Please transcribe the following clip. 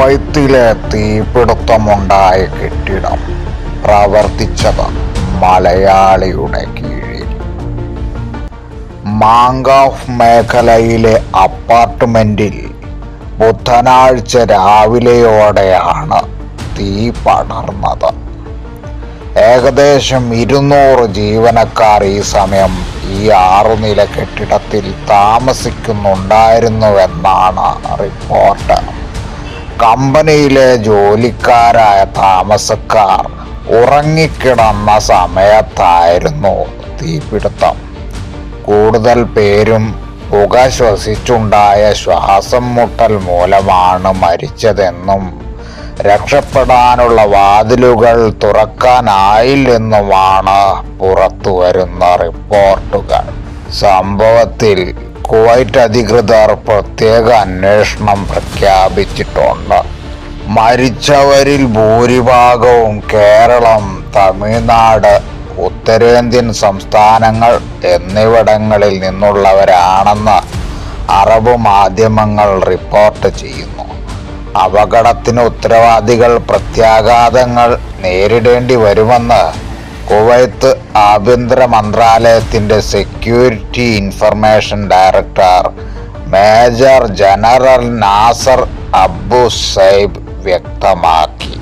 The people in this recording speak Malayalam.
കുവൈത്തിലെ തീപിടുത്തമുണ്ടായ കെട്ടിടം പ്രവർത്തിച്ചത് മലയാളിയുടെ കീഴിൽ. മാങ്കാഫ് മേഖലയിലെ അപ്പാർട്ട്മെന്റിൽ ബുധനാഴ്ച രാവിലെയോടെയാണ് തീ പടർന്നത്. ഏകദേശം ഇരുന്നൂറ് ജീവനക്കാർ ഈ സമയം ഈ ആറുനില കെട്ടിടത്തിൽ താമസിക്കുന്നുണ്ടായിരുന്നുവെന്നാണ് റിപ്പോർട്ട്. കമ്പനിയിലെ ജോലിക്കാരായ താമസക്കാർ ഉറങ്ങിക്കിടന്ന സമയത്തായിരുന്നു തീപിടുത്തം. കൂടുതൽ പേരും പുക ശ്വസിച്ചുണ്ടായ ശ്വാസം മുട്ടൽ മൂലമാണ് മരിച്ചതെന്നും രക്ഷപ്പെടാനുള്ള വാതിലുകൾ തുറക്കാനായില്ലെന്നുമാണ് പുറത്തുവരുന്ന റിപ്പോർട്ടുകൾ. സംഭവത്തിൽ കുവൈറ്റ് അധികൃതർ പ്രത്യേക അന്വേഷണം പ്രഖ്യാപിച്ചിട്ടുണ്ട്. മരിച്ചവരിൽ ഭൂരിഭാഗവും കേരളം തമിഴ്നാട് ഉത്തരേന്ത്യൻ സംസ്ഥാനങ്ങൾ എന്നിവിടങ്ങളിൽ നിന്നുള്ളവരാണെന്ന് അറബ് മാധ്യമങ്ങൾ റിപ്പോർട്ട് ചെയ്യുന്നു. അപകടത്തിന് ഉത്തരവാദികൾ പ്രത്യാഘാതങ്ങൾ നേരിടേണ്ടി വരുമെന്ന് കുവൈത്ത് ആഭ്യന്തര മന്ത്രാലയത്തിന്റെ security information director major general Nasser Abu Saib വ്യക്തമാക്കി.